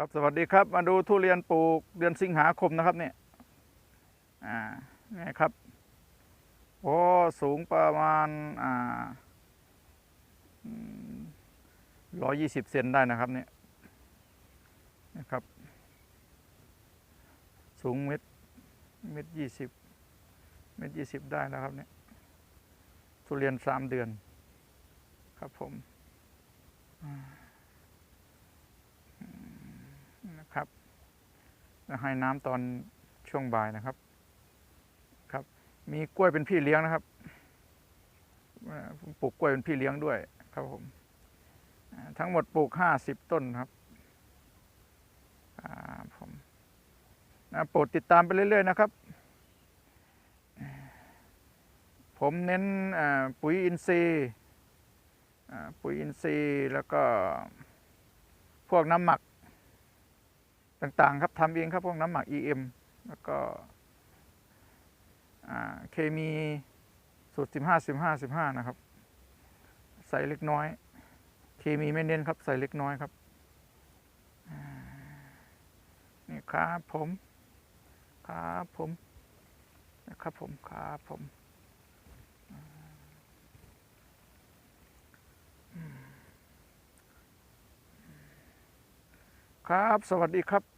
ครับสวัสดีครับมาดูทุเรียนปลูกเดือนสิงหาคมนะครับเนี่ยอ่านี่ครับโอ้สูงประมาณอ่าร้อยยี่สิบเซนได้นะครับเนี่ยนะครับ สูงเม็ดเม็ดยี่สิบเม็ดยี่สิบได้นะครับเนี่ยทุเรียนสามเดือนครับผมอ่านะครับแล้ว ให้น้ำตอนช่วงบ่ายนะครับ ครับ มีกล้วยเป็นพี่เลี้ยงนะครับปลูกกล้วยเป็นพี่เลี้ยงด้วยครับผม ทั้งหมดปลูกห้าสิบต้นครับผมโปรดติดตามไปเรื่อย ๆ นะครับ ผมเน้นปุ๋ยอินทรีย์ปุ๋ยอินทรีย์แล้วก็พวกน้ำหมัก ต่างๆ ครับทำเองครับพวกน้ำหมัก EM แล้วก็เคมีสูตร 15 15 15 นะครับ ใส่เล็กน้อย เคมีไม่เน้นครับใส่เล็กน้อยครับนี่ครับผมครับผมนะครับผมครับผมครับ สวัสดีครับ